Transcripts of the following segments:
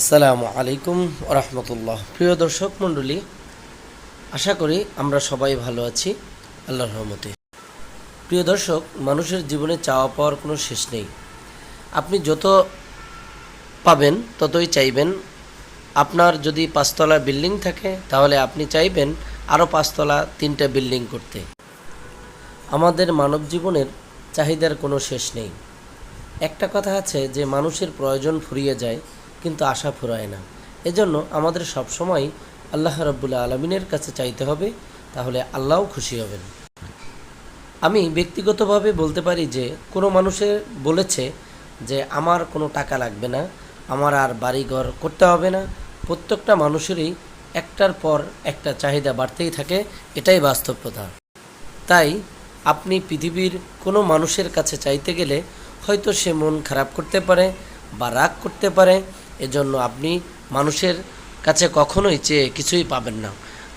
আসসালামু আলাইকুম রহমতুল্লাহ প্রিয় দর্শক মণ্ডলী, আশা করি আমরা সবাই ভালো আছি, আল্লাহর রহমতে। প্রিয় দর্শক, মানুষের জীবনে চাওয়া পাওয়ার কোনো শেষ নেই। আপনি যত পাবেন, ততই চাইবেন। আপনার যদি পাঁচতলা বিল্ডিং থাকে, তাহলে আপনি চাইবেন আরও পাঁচতলা তিনটা বিল্ডিং করতে। আমাদের মানব জীবনের চাহিদার কোনো শেষ নেই। একটা কথা আছে যে, মানুষের প্রয়োজন ফুরিয়ে যায় কিন্তু আশা ফুরায় না। এজন্য আমাদের সবসময় আল্লাহ রব্বুল্লা আলমিনের কাছে চাইতে হবে, তাহলে আল্লাহও খুশি হবেন। আমি ব্যক্তিগতভাবে বলতে পারি যে, কোনো মানুষের বলেছে যে, আমার কোনো টাকা লাগবে না, আমার আর বাড়িঘর করতে হবে না। প্রত্যেকটা মানুষেরই একটার পর একটা চাহিদা বাড়তেই থাকে, এটাই বাস্তবতা। তাই আপনি পৃথিবীর কোনো মানুষের কাছে চাইতে গেলে হয়তো সে মন খারাপ করতে পারে বা রাগ করতে পারে এজন্য আপনি মানুষের কাছে কখনোই চেয়ে কিছুই পাবেন না।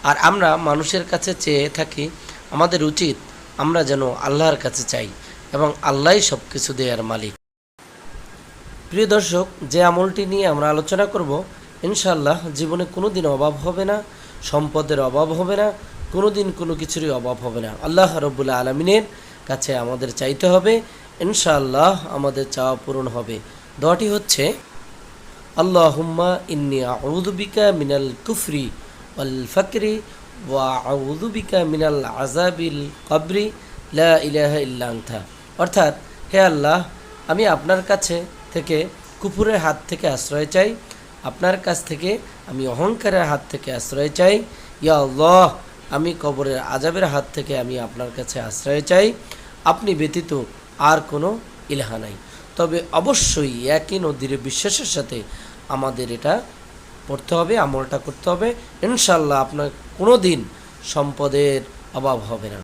আর আমরা মানুষের কাছে চেয়ে থাকি, আমাদের উচিত আমরা যেন আল্লাহর কাছে চাই এবং আল্লাহই সব কিছু দেওয়ার মালিক। প্রিয় দর্শক, যে আমলটি নিয়ে আমরা আলোচনা করব, ইনশাআল্লাহ জীবনে কোনো দিন অভাব হবে না, সম্পদের অভাব হবে না কোনো দিন কোনো কিছুরই অভাব হবে না। আল্লাহ রব্বুল্লা আলমিনের কাছে আমাদের চাইতে হবে, ইনশাআল্লাহ আমাদের চাওয়া পূরণ হবে। দোয়াটি হচ্ছে আল্লাহুম্মা ইন্নি আউযুবিকা মিনাল কুফরি ওয়াল ফাকরি ওয়া আউযুবিকা মিনাল আযাবিল কবরি, লা অর্থাৎ, হে আল্লাহ, আমি আপনার কাছে থেকে কুফুরের হাত থেকে আশ্রয় চাই, আপনার কাছ থেকে আমি অহংকারের হাত থেকে আশ্রয় চাই, ইয়া আল্লাহ, আমি কবরের আজাবের হাত থেকে আমি আপনার কাছে আশ্রয় চাই। আপনি ব্যতীত আর কোনো ইলাহা নাই। তবে অবশ্যই একই নদীর বিশ্বাসের সাথে আমাদের এটা পড়তে হবে, আমলটা করতে হবে। ইনশাল্লাহ আপনার কোনো দিন সম্পদের অভাব হবে না।